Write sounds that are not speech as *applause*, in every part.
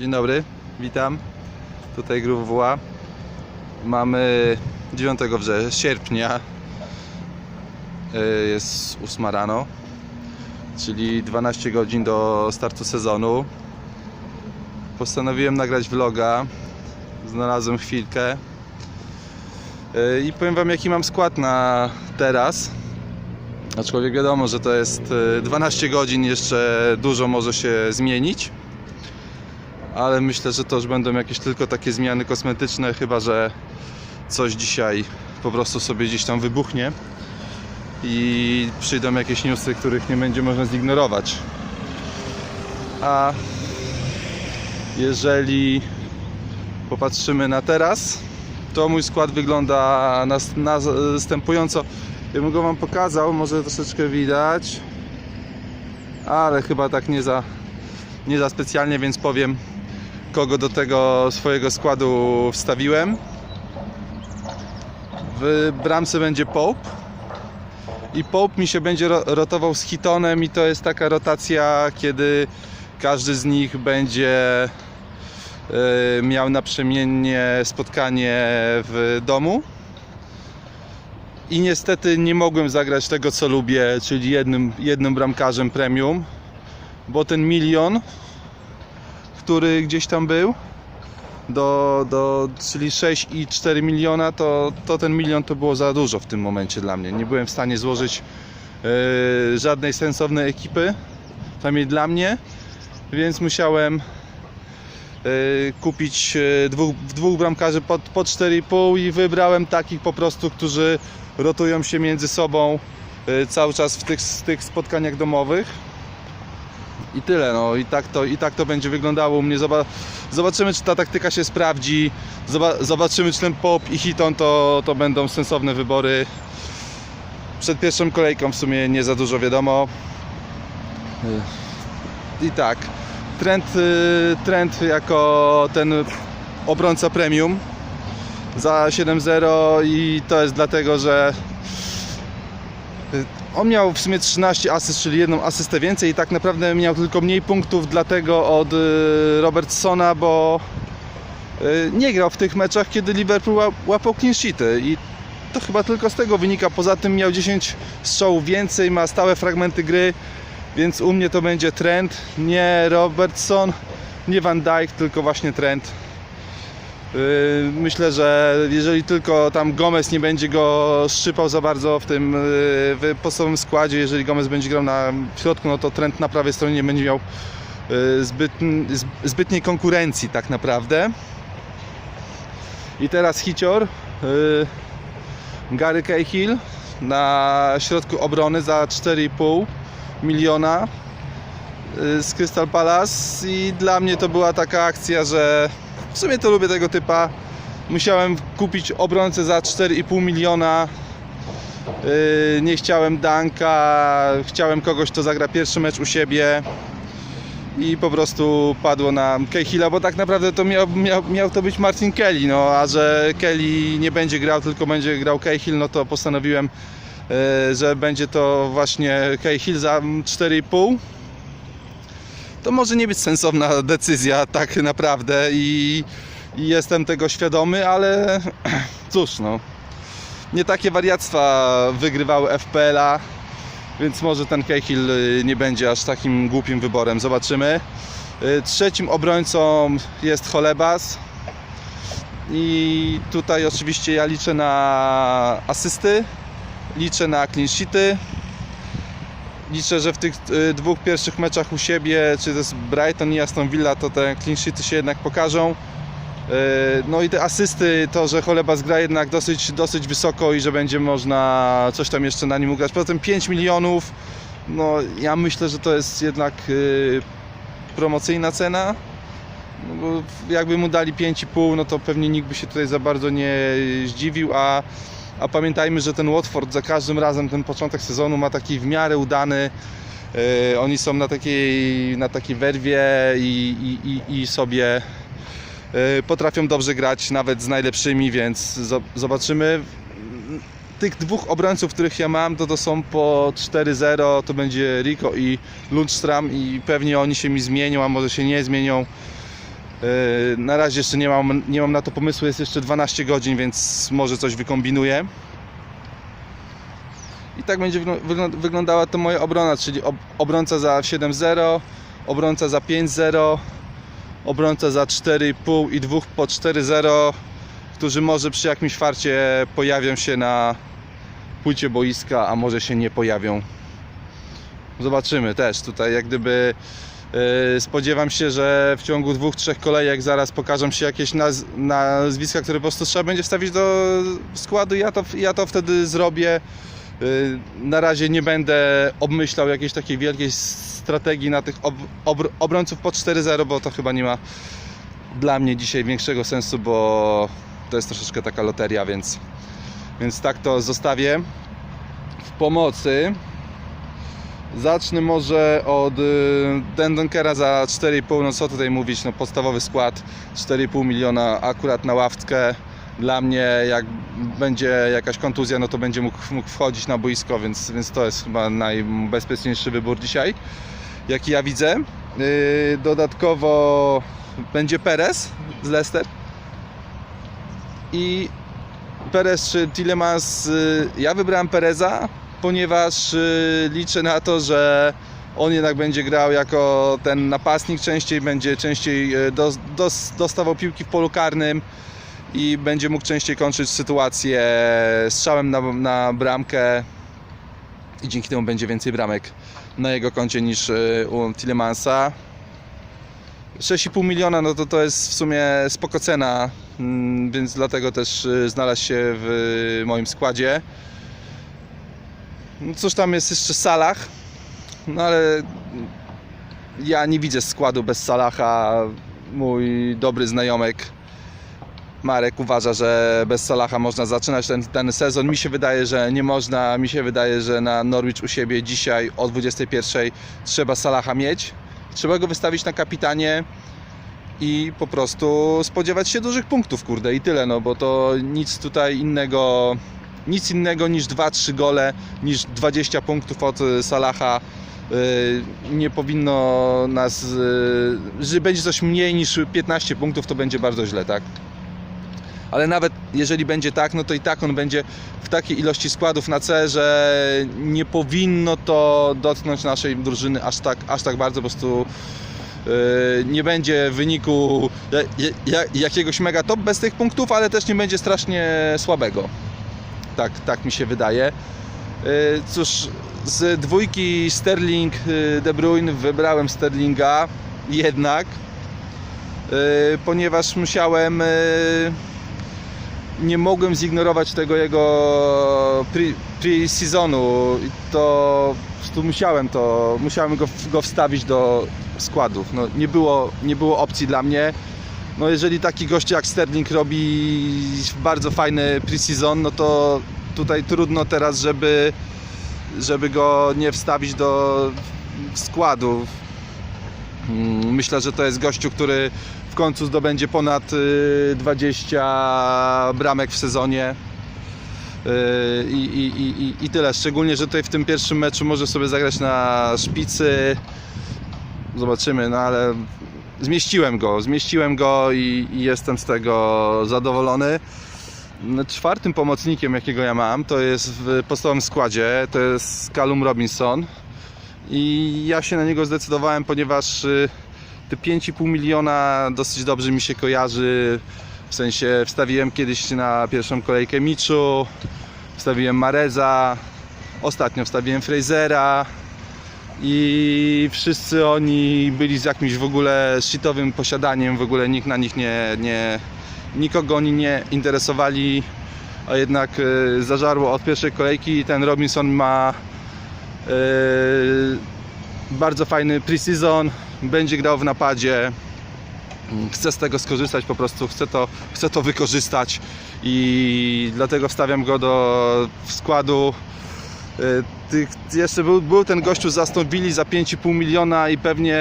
Dzień dobry, witam. Tutaj Grów WA. Mamy 9 września, sierpnia. Y, Jest 8 rano, czyli 12 godzin do startu sezonu. Postanowiłem nagrać vloga. Znalazłem chwilkę. Y, I powiem Wam, jaki mam skład na teraz. Aczkolwiek wiadomo, że to jest y, 12 godzin, jeszcze dużo może się zmienić ale myślę, że to już będą jakieś tylko takie zmiany kosmetyczne, chyba że coś dzisiaj po prostu sobie gdzieś tam wybuchnie i przyjdą jakieś newsy, których nie będzie można zignorować. A jeżeli popatrzymy na teraz, to mój skład wygląda nas- następująco. Ja bym go Wam pokazał, może troszeczkę widać, ale chyba tak nie za, nie za specjalnie, więc powiem kogo do tego swojego składu wstawiłem. W bramce będzie Pope i Pope mi się będzie ro- rotował z Hitonem i to jest taka rotacja, kiedy każdy z nich będzie e, miał naprzemiennie spotkanie w domu. I niestety nie mogłem zagrać tego co lubię, czyli jednym, jednym bramkarzem premium, bo ten milion który gdzieś tam był, do, do, czyli 6,4 miliona, to, to ten milion to było za dużo w tym momencie dla mnie. Nie byłem w stanie złożyć e, żadnej sensownej ekipy, przynajmniej dla mnie, więc musiałem e, kupić e, dwóch, dwóch bramkarzy po, po 4,5 i wybrałem takich po prostu, którzy rotują się między sobą e, cały czas w tych, tych spotkaniach domowych. I tyle, no i tak to, i tak to będzie wyglądało u mnie. Zoba- Zobaczymy, czy ta taktyka się sprawdzi. Zoba- Zobaczymy, czy ten pop i hiton to, to będą sensowne wybory. Przed pierwszą kolejką w sumie nie za dużo wiadomo. I tak, trend, y, trend jako ten obrońca premium za 7-0 i to jest dlatego, że on miał w sumie 13 asyst, czyli jedną asystę więcej i tak naprawdę miał tylko mniej punktów dlatego od y, Robertsona, bo y, nie grał w tych meczach, kiedy Liverpool ła- łapał clean sheety i to chyba tylko z tego wynika. Poza tym miał 10 strzałów więcej, ma stałe fragmenty gry, więc u mnie to będzie trend, nie Robertson, nie Van Dijk, tylko właśnie trend. Yy, Myślę, że jeżeli tylko tam Gomez nie będzie go szczypał za bardzo w tym yy, w podstawowym składzie, jeżeli Gomez będzie grał na środku, no to trend na prawej stronie nie będzie miał yy, zbyt, zb- zbytniej konkurencji tak naprawdę. I teraz hicior Gary Cahill na środku obrony za 4,5 miliona z Crystal Palace i dla mnie to była taka akcja, że w sumie to lubię tego typa. Musiałem kupić obrońcę za 4,5 miliona. Yy, nie chciałem Danka, chciałem kogoś, kto zagra pierwszy mecz u siebie. I po prostu padło na Cahilla, bo tak naprawdę to miał, miał, miał to być Martin Kelly, no a że Kelly nie będzie grał, tylko będzie grał Cahill, no to postanowiłem, yy, że będzie to właśnie Cahill za 4,5 to może nie być sensowna decyzja tak naprawdę i, i jestem tego świadomy, ale *clears throat* cóż no. Nie takie wariactwa wygrywały FPL-a, więc może ten Cahill y, nie będzie aż takim głupim wyborem. Zobaczymy. Y, Trzecim obrońcą jest Cholebas. I tutaj oczywiście ja liczę na asysty, liczę na clean sheety, liczę, że w tych y, dwóch pierwszych meczach u siebie, czy to jest Brighton i Aston Villa, to te clean sheety się jednak pokażą. Y, No i te asysty, to, że Cholebas gra jednak dosyć, dosyć wysoko i że będzie można coś tam jeszcze na nim ugrać. Poza tym 5 milionów, no ja myślę, że to jest jednak y, promocyjna cena. No bo jakby mu dali 5,5, no to pewnie nikt by się tutaj za bardzo nie zdziwił, a a pamiętajmy, że ten Watford za każdym razem ten początek sezonu ma taki w miarę udany. Yy, oni są na takiej, na takiej werwie i, i, i, i sobie yy, potrafią dobrze grać nawet z najlepszymi, więc zo- zobaczymy. Tych dwóch obrońców, których ja mam, to to są po 4-0, to będzie Rico i Lundstram i pewnie oni się mi zmienią, a może się nie zmienią. Yy, Na razie jeszcze nie mam, nie mam na to pomysłu, jest jeszcze 12 godzin, więc może coś wykombinuję. I tak będzie wyglą- wyglą- wyglądała to moja obrona, czyli ob obrońca za 7-0, obrońca za 5-0, obrońca za 4,5 i dwóch po 4-0, którzy może przy jakimś farcie pojawią się na płycie boiska, a może się nie pojawią. Zobaczymy też tutaj jak gdyby spodziewam się, że w ciągu dwóch, trzech kolejek zaraz pokażą się jakieś naz nazwiska, które po prostu trzeba będzie wstawić do składu. Ja to, ja to wtedy zrobię. Yy, Na razie nie będę obmyślał jakiejś takiej wielkiej strategii na tych ob obr obrońców po 4-0, bo to chyba nie ma dla mnie dzisiaj większego sensu, bo to jest troszeczkę taka loteria, więc, więc tak to zostawię. W pomocy zacznę może od y, Dendonkera za 4,5, no co tutaj mówić, no podstawowy skład 4,5 miliona akurat na ławkę. Dla mnie jak będzie jakaś kontuzja, no to będzie mógł, mógł wchodzić na boisko, więc, więc to jest chyba najbezpieczniejszy wybór dzisiaj, jaki ja widzę. Yy, dodatkowo będzie Perez z Leicester i Perez czy Tillemans, y, ja wybrałem Pereza, ponieważ y, liczę na to, że on jednak będzie grał jako ten napastnik, częściej będzie częściej y, dos, dos, dostawał piłki w polu karnym i będzie mógł częściej kończyć sytuację strzałem na, na bramkę i dzięki temu będzie więcej bramek na jego koncie niż y, u Tillemansa. 6,5 miliona, no to to jest w sumie spoko cena, mm, więc dlatego też znalazł się w moim składzie. No cóż tam jest jeszcze Salah, no ale ja nie widzę składu bez Salaha. Mój dobry znajomek Marek uważa, że bez Salaha można zaczynać ten, ten sezon. Mi się wydaje, że nie można. Mi się wydaje, że na Norwich u siebie dzisiaj o 21 trzeba Salaha mieć. Trzeba go wystawić na kapitanie i po prostu spodziewać się dużych punktów, kurde, i tyle, no bo to nic tutaj innego, nic innego niż 2-3 gole, niż 20 punktów od y, Salaha y, nie powinno nas, y, że będzie coś mniej niż 15 punktów, to będzie bardzo źle, tak? Ale nawet jeżeli będzie tak, no to i tak on będzie w takiej ilości składów na C, że nie powinno to dotknąć naszej drużyny aż tak, aż tak bardzo, po prostu nie będzie wyniku ja- ja- jakiegoś mega top bez tych punktów, ale też nie będzie strasznie słabego. Tak, tak mi się wydaje. Yy, Cóż, z dwójki Sterling, yy, De Bruyne wybrałem Sterlinga jednak, yy, ponieważ musiałem, nie mogłem zignorować tego jego pre- pre-seasonu to prostu musiałem to, musiałem go, go wstawić do składów. No, nie, było, nie było opcji dla mnie. No, jeżeli taki gość jak Sterling robi bardzo fajny pre-season, no to tutaj trudno teraz, żeby, żeby go nie wstawić do składu. Mm, Myślę, że to jest gościu, który w końcu zdobędzie ponad y, 20 bramek w sezonie. Y, i, i, i- I tyle. Szczególnie, że tutaj w tym pierwszym meczu może sobie zagrać na szpicy. Zobaczymy, no ale zmieściłem go, zmieściłem go i, i jestem z tego zadowolony. No, Czwartym pomocnikiem, jakiego ja mam, to jest w podstawowym składzie, to jest Callum Robinson. I ja się na niego zdecydowałem, ponieważ y, te 5,5 miliona dosyć dobrze mi się kojarzy. W sensie wstawiłem kiedyś na pierwszą kolejkę Miczu, wstawiłem Mareza, ostatnio wstawiłem Frasera i wszyscy oni byli z jakimś w ogóle shitowym posiadaniem, w ogóle nikt na nich nie, nie nikogo oni nie interesowali, a jednak y, zażarło od pierwszej kolejki ten Robinson ma y, bardzo fajny pre-season, będzie grał w napadzie. Chcę z tego skorzystać, po prostu chcę to, chcę to wykorzystać i dlatego wstawiam go do składu. Y, Tych, jeszcze był, był ten gościu z Aston Villa za 5,5 miliona i pewnie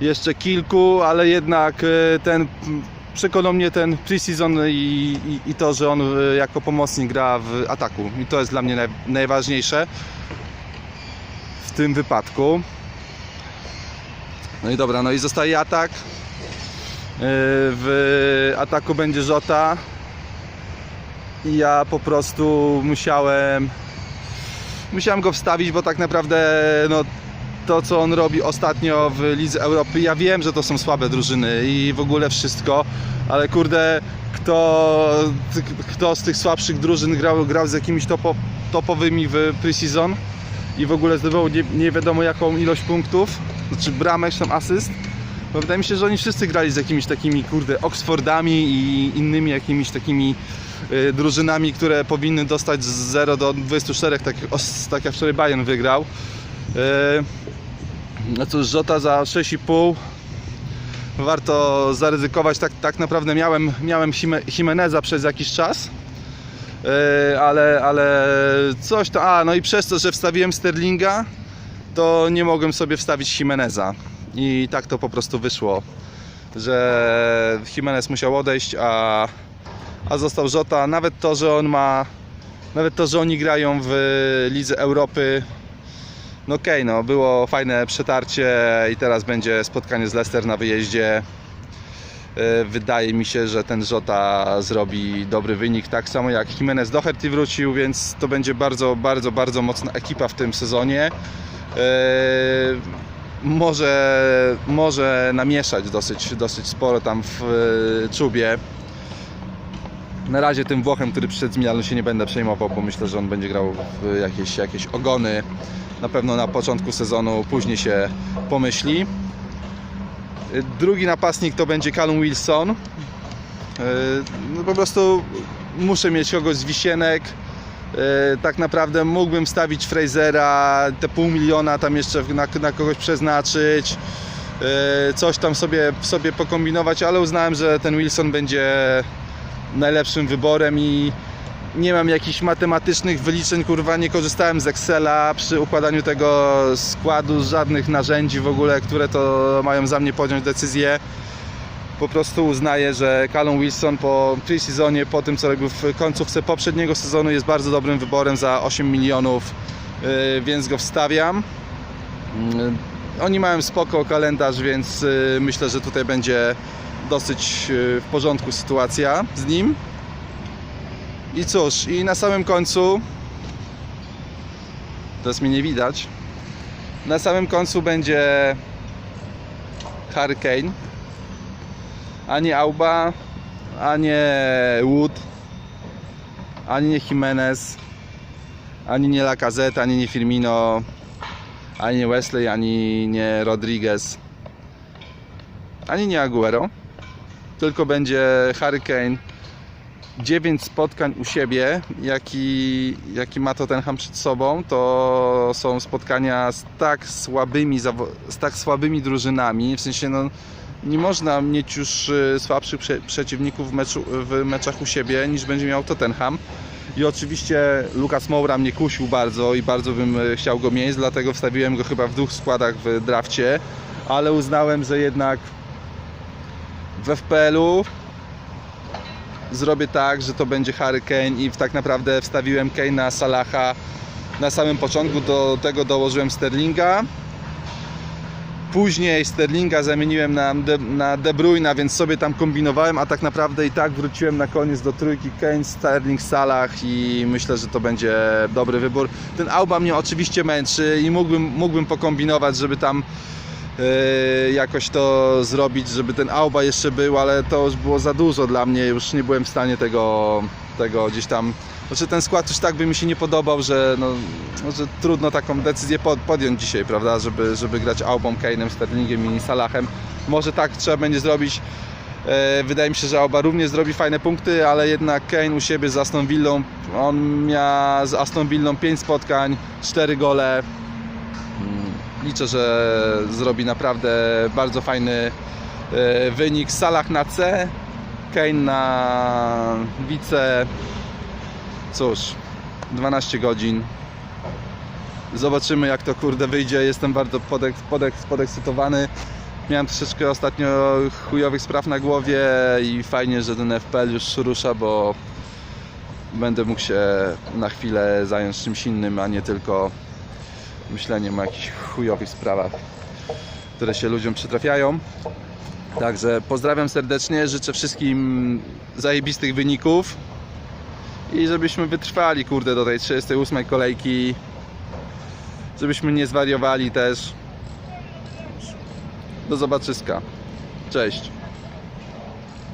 jeszcze kilku, ale jednak y, ten przekonał mnie ten pre-season i, i, i to, że on y, jako pomocnik gra w ataku i to jest dla mnie naj, najważniejsze w tym wypadku. No i dobra, no i zostaje atak. w ataku będzie Żota i ja po prostu musiałem musiałem go wstawić, bo tak naprawdę no, to co on robi ostatnio w Lidze Europy, ja wiem, że to są słabe drużyny i w ogóle wszystko, ale kurde, kto, kto z tych słabszych drużyn grał, grał z jakimiś topo, topowymi w pre-season i w ogóle zdobywał nie, nie wiadomo jaką ilość punktów, znaczy bramek, tam asyst, bo wydaje mi się, że oni wszyscy grali z jakimiś takimi, kurde, Oxfordami i innymi jakimiś takimi y, drużynami, które powinny dostać z 0 do 24, tak, tak jak wczoraj Bayern wygrał. Y, No cóż, Żota za 6,5 warto zaryzykować. Tak, tak naprawdę miałem, miałem Jime- Jimeneza przez jakiś czas. Y, Ale, ale coś to. A, no i przez to, że wstawiłem Sterlinga, to nie mogłem sobie wstawić Jimeneza. I tak to po prostu wyszło, że Jimenez musiał odejść, a, a został Żota. Nawet to, że on ma, nawet to, że oni grają w Lidze Europy, no okej, no było fajne przetarcie i teraz będzie spotkanie z Leicester na wyjeździe. E, Wydaje mi się, że ten Żota zrobi dobry wynik, tak samo jak Jimenez Doherty wrócił, więc to będzie bardzo, bardzo, bardzo mocna ekipa w tym sezonie. E, Może, może namieszać dosyć, dosyć sporo tam w e, czubie. Na razie tym Włochem, który przyszedł z Milanu się nie będę przejmował, bo myślę, że on będzie grał w jakieś, jakieś ogony. Na pewno na początku sezonu, później się pomyśli. Drugi napastnik to będzie Callum Wilson. Yy, No po prostu muszę mieć kogoś z Wisienek. Yy, Tak naprawdę mógłbym stawić Frasera, te pół miliona tam jeszcze na, na kogoś przeznaczyć. Yy, Coś tam sobie, sobie pokombinować, ale uznałem, że ten Wilson będzie najlepszym wyborem i nie mam jakichś matematycznych wyliczeń, kurwa, nie korzystałem z Excela przy układaniu tego składu, z żadnych narzędzi w ogóle, które to mają za mnie podjąć decyzję. Po prostu uznaję, że Callum Wilson po pre-sezonie, po tym co robił w końcówce poprzedniego sezonu jest bardzo dobrym wyborem za 8 milionów, yy, więc go wstawiam. Yy, Oni mają spoko kalendarz, więc yy, myślę, że tutaj będzie dosyć yy, w porządku sytuacja z nim. I cóż, i na samym końcu teraz mnie nie widać. Na samym końcu będzie Hurricane, nie Auba, a nie Wood, ani nie Jimenez, ani nie Lacazette, ani nie Firmino, ani nie Wesley, ani nie Rodriguez, ani nie Aguero, tylko będzie Hurricane 9 spotkań u siebie, jaki, jaki ma Tottenham przed sobą, to są spotkania z tak słabymi, z tak słabymi drużynami, w sensie no, nie można mieć już y, słabszych prze- przeciwników w, meczu, w meczach u siebie niż będzie miał Tottenham. I oczywiście Lukas Moura mnie kusił bardzo i bardzo bym y, chciał go mieć, dlatego wstawiłem go chyba w dwóch składach w drafcie, ale uznałem, że jednak w FPL-u zrobię tak, że to będzie Harry Kane i tak naprawdę wstawiłem Kane'a, Salaha na samym początku, do tego dołożyłem Sterlinga. Później Sterlinga zamieniłem na De, na De Bruyna, więc sobie tam kombinowałem, a tak naprawdę i tak wróciłem na koniec do trójki Kane, Sterling, Salah i myślę, że to będzie dobry wybór. Ten Auba mnie oczywiście męczy i mógłbym, mógłbym pokombinować, żeby tam Yy, jakoś to zrobić, żeby ten Auba jeszcze był, ale to już było za dużo dla mnie, już nie byłem w stanie tego, tego gdzieś tam, znaczy ten skład już tak by mi się nie podobał, że, no, no, że trudno taką decyzję pod, podjąć dzisiaj, prawda, żeby, żeby grać Aubą, Kane'em, Sterlingiem i Salahem. Może tak trzeba będzie zrobić. E, Wydaje mi się, że Auba również zrobi fajne punkty, ale jednak Kane u siebie z Aston Villą, on miał z Aston Villą 5 spotkań, 4 gole, liczę, że zrobi naprawdę bardzo fajny e, wynik. Salah na C, Kane na wice. Cóż, 12 godzin. Zobaczymy jak to kurde wyjdzie. Jestem bardzo podek, podek, podekscytowany. Miałem troszeczkę ostatnio chujowych spraw na głowie i fajnie, że ten FPL już rusza, bo będę mógł się na chwilę zająć czymś innym, a nie tylko myśleniem o jakichś chujowych sprawach, które się ludziom przytrafiają. Także pozdrawiam serdecznie, życzę wszystkim zajebistych wyników i żebyśmy wytrwali, kurde, do tej 38 kolejki, żebyśmy nie zwariowali też. Do zobaczyska. Cześć.